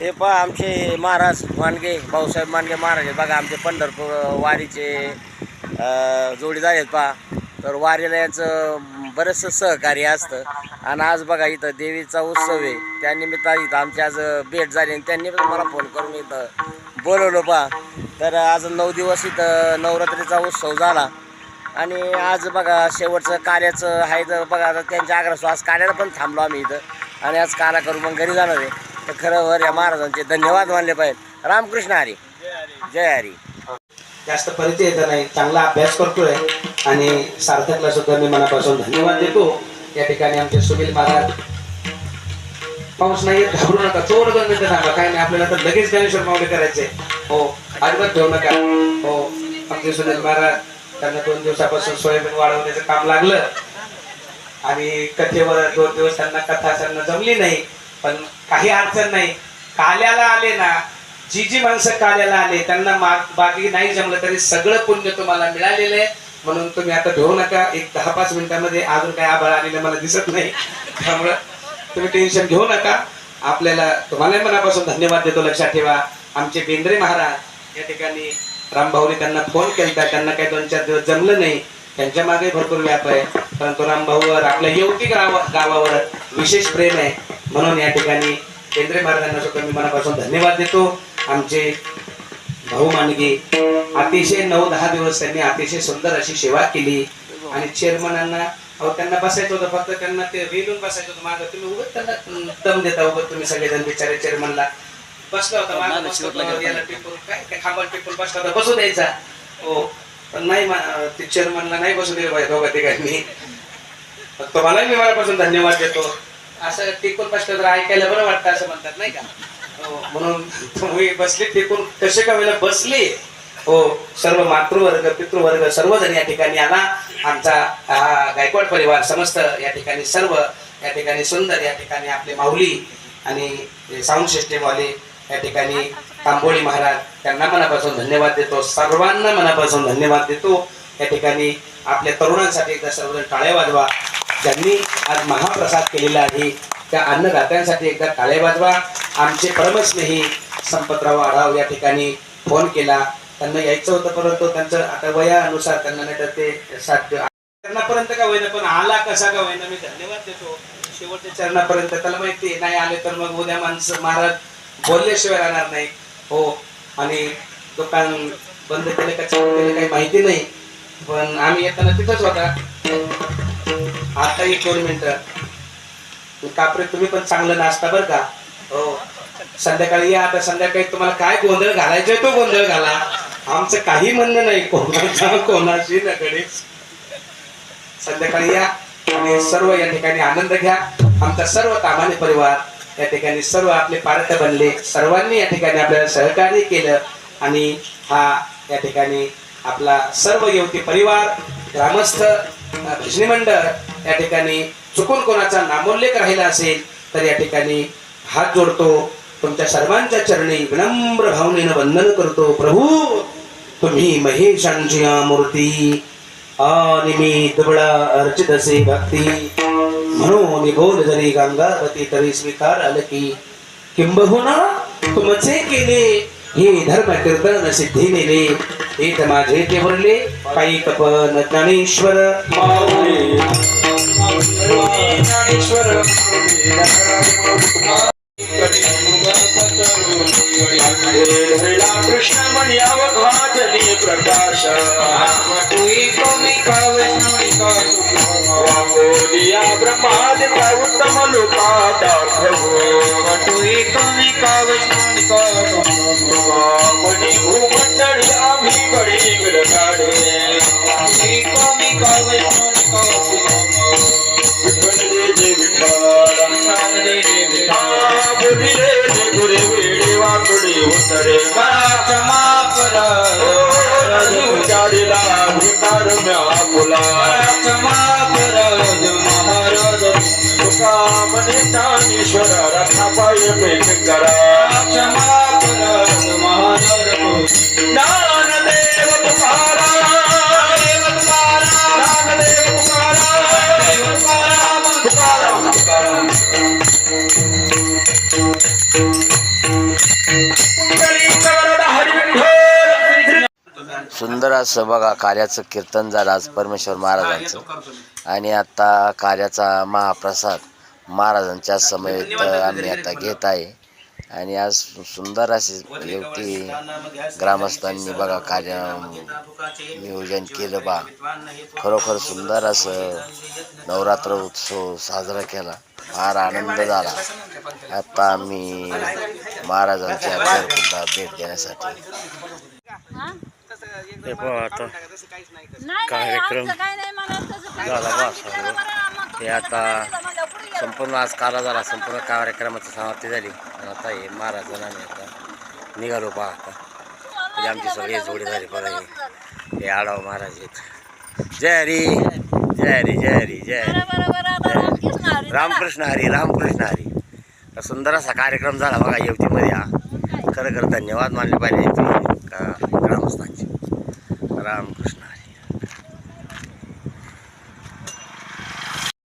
हे पहा आमचे महाराज मांडगे भाऊसाहेब मांडगे महाराज आहेत. बघा आमचे पंढरपूर वारीचे जोडीदार आहेत पहा. तर वारीला याचं बरंचसं सहकार्य असतं. आणि आज बघा इथं देवीचा उत्सव आहे. त्यानिमित्त इथं आमची आज भेट झाली. आणि त्यांनी पण मला फोन करून इथं बोलवलं पहा. तर आज नऊ दिवस इथं नवरात्रीचा उत्सव झाला. आणि आज बघा शेवटचं कार्याचं आहे तर बघा आता त्यांच्या आग्रह आज कार्याला पण थांबलो आम्ही इथं. आणि आज काला करून मग घरी जाणार आहे. तर खरं वर या महाराजांचे धन्यवाद मानले पाहिजे. रामकृष्ण हरी. जय हरी. जास्त परिचय येत नाही. चांगला अभ्यास करतोय आणि सार्थकला सुद्धा मी मनापासून धन्यवाद देतो. या ठिकाणी आमचे सुनील महाराज. पाऊस नाही घाबरू नका. चोर गंग थांबा काय नाही आपल्याला तर लगेच ज्ञानेश्वर मावळे करायचे. हो अजिबात ठेवू नका. हो आमचे सुनील महाराज त्यांना दोन दिवसापासून सोयाबीन वाढवण्याचं काम लागलं. आणि कथेवर दोन दिवस त्यांना कथा त्यांना जमली नाही. पण काही अडचण नाही. काल्याला आले ना जी जी माणसं काल्याला आले त्यांना माग बाकी नाही जमलं तरी सगळं पुण्य तुम्हाला मिळालेलं आहे. म्हणून तुम्ही आता घेऊ नका. एक दहा पाच मिनिटांमध्ये अजून काय आभाळ आलेलं मला दिसत नाही. त्यामुळं तुम्ही टेन्शन घेऊ नका. आपल्याला तुम्हाला मनापासून धन्यवाद देतो. लक्षात ठेवा. आमचे बेंद्रे महाराज या ठिकाणी रामभाऊने त्यांना फोन केला त्यांना काही दोन चार दिवस जमलं नाही. त्यांच्या मागे भरपूर व्याप आहे. परंतु रामभाऊवर आपल्या येवती गावा गावावर विशेष प्रेम आहे. म्हणून या ठिकाणी केंद्रे महाराजांना सुद्धा मी मनापासून धन्यवाद देतो. आमचे भाऊ मानगे अतिशय नऊ दहा दिवस त्यांनी अतिशय सुंदर अशी सेवा केली. आणि चेअरमनांना अहो त्यांना बसायचं होतं फक्त त्यांना ते रेलून बसायचं होतं. मागं तुम्ही उगत त्यांना दम देता उगत तुम्ही सगळेजण बिचारे चेअरमनला बसला होता मागं बसला होता, याला टिपून काय काय टिपून बसला होता. बसू द्यायचा. हो पण नाही ते चेअरमनला नाही बसू पाहिजे दोघा तिघांनी. तुम्हालाही मी मनापासून धन्यवाद देतो. असं टिकून बसलं तर ऐकायला बरं वाटतं असं म्हणतात नाही का? हो, म्हणून तुम्ही बसले टिकून कसे का वेळेला बसले? हो सर्व मातृवर्ग पितृवर्ग सर्वजण या ठिकाणी आला आमचा हा गायकवाड परिवार समस्त या ठिकाणी सर्व या ठिकाणी सुंदर या ठिकाणी आपले माऊली आणि साऊंड सिस्टीमवाले या ठिकाणी तांबोळी महाराज त्यांना मनापासून धन्यवाद देतो. सर्वांना मनापासून धन्यवाद देतो. या ठिकाणी आपल्या तरुणांसाठी एकदा सर्वजण टाळ्या वाजवा. ज्यांनी आज महाप्रसाद केलेला आहे त्या अन्नदात्यांसाठी एकदा काळे वाजवा. आमचे परमस्नेही संपतराव आढाव या ठिकाणी फोन केला. त्यांना यायचं होतं परंतु त्यांचं आता वयानुसार त्यांना नाही तर ते साध्य चरणापर्यंत का होईना पण आला कसा का होईना मी धन्यवाद देतो. शेवटच्या चरणापर्यंत त्याला माहिती आहे, नाही आले तर मग उद्या माणसं महाराज बोलल्याशिवाय राहणार नाही. हो आणि दुकान बंद केलं का चालू केलं काही माहिती नाही. पण आम्ही येताना तिथंच होता. आता एक दोन मिनिटं. कापरे तुम्ही पण चांगलं नाश्ता बरं का? हो. संध्याकाळी या आता संध्याकाळी तुम्हाला काय गोंधळ घालायचंय तो गोंधळ घाला. आमचं काही म्हणणं नाही कोणाचा कोणाशी नकडे संध्याकाळी या आणि सर्व या ठिकाणी आनंद घ्या. आमचा सर्व कामाने परिवार या ठिकाणी सर्व आपले पारख बनले. सर्वांनी या ठिकाणी आपल्याला सहकार्य केलं आणि हा या ठिकाणी आपला सर्व युवती परिवार ग्रामस्थ भजनी मंडळ या ठिकाणी चुकून कोणाचा नामोल्लेख राहिला असेल तर या ठिकाणी हात जोडतो. तुमच्या सर्वांच्या चरणी विनम्र भावनेनं वंदन करतो. प्रभू तुम्ही महेशांची मूर्ती आणि दुबळा अर्चित असे भक्ती. म्हणून बोल जरी गंगावती तरी स्वीकार आलं की किंबहुना तुमचे केले हे धर्म कीर्तन सिद्धी नेले. हेत माझे ते वरले काही कपन ज्ञानेश्वर ज्ञानेश्वर कृष्ण म्हणयाव घातली प्रकाश वाकोलिया ब्रह्मादिका उत्तम लोका दाखवो मणी भूमंडळी तुका मने ज्ञानेश्वर रथा पाय मेघ करा. सुंदर असं बघा कार्याचं कीर्तन झालं आज परमेश्वर महाराजांचं. आणि आता कार्याचा महाप्रसाद महाराजांच्या समेत आम्ही आता घेत आहे. आणि आज सुंदर असे युवती ग्रामस्थांनी बघा कार्य नियोजन केलं बा. खरोखर सुंदर असं नवरात्र उत्सव साजरा केला. फार आनंद झाला. आता आम्ही महाराजांच्या भेट देण्यासाठी. हे पहा आता. कार्यक्रम झाला बा. सर्व. हे आता संपूर्ण आज काला झाला संपूर्ण कार्यक्रमाची समाप्ती झाली. आणि आता हे महाराजांना आम्ही आता निघालो पहा आता. म्हणजे आमची सगळी जोडी झाली बघा हे. हे आढाव महाराज आहेत. जय हरी जय हरी जय हरी जय हरी. रामकृष्ण हरी रामकृष्ण हरी सुंदर असा कार्यक्रम झाला बघा येवतीमध्ये हा. खरं खरं धन्यवाद मानले पाहिजे. ग्रामस्थांचे. रामकृष्ण हरी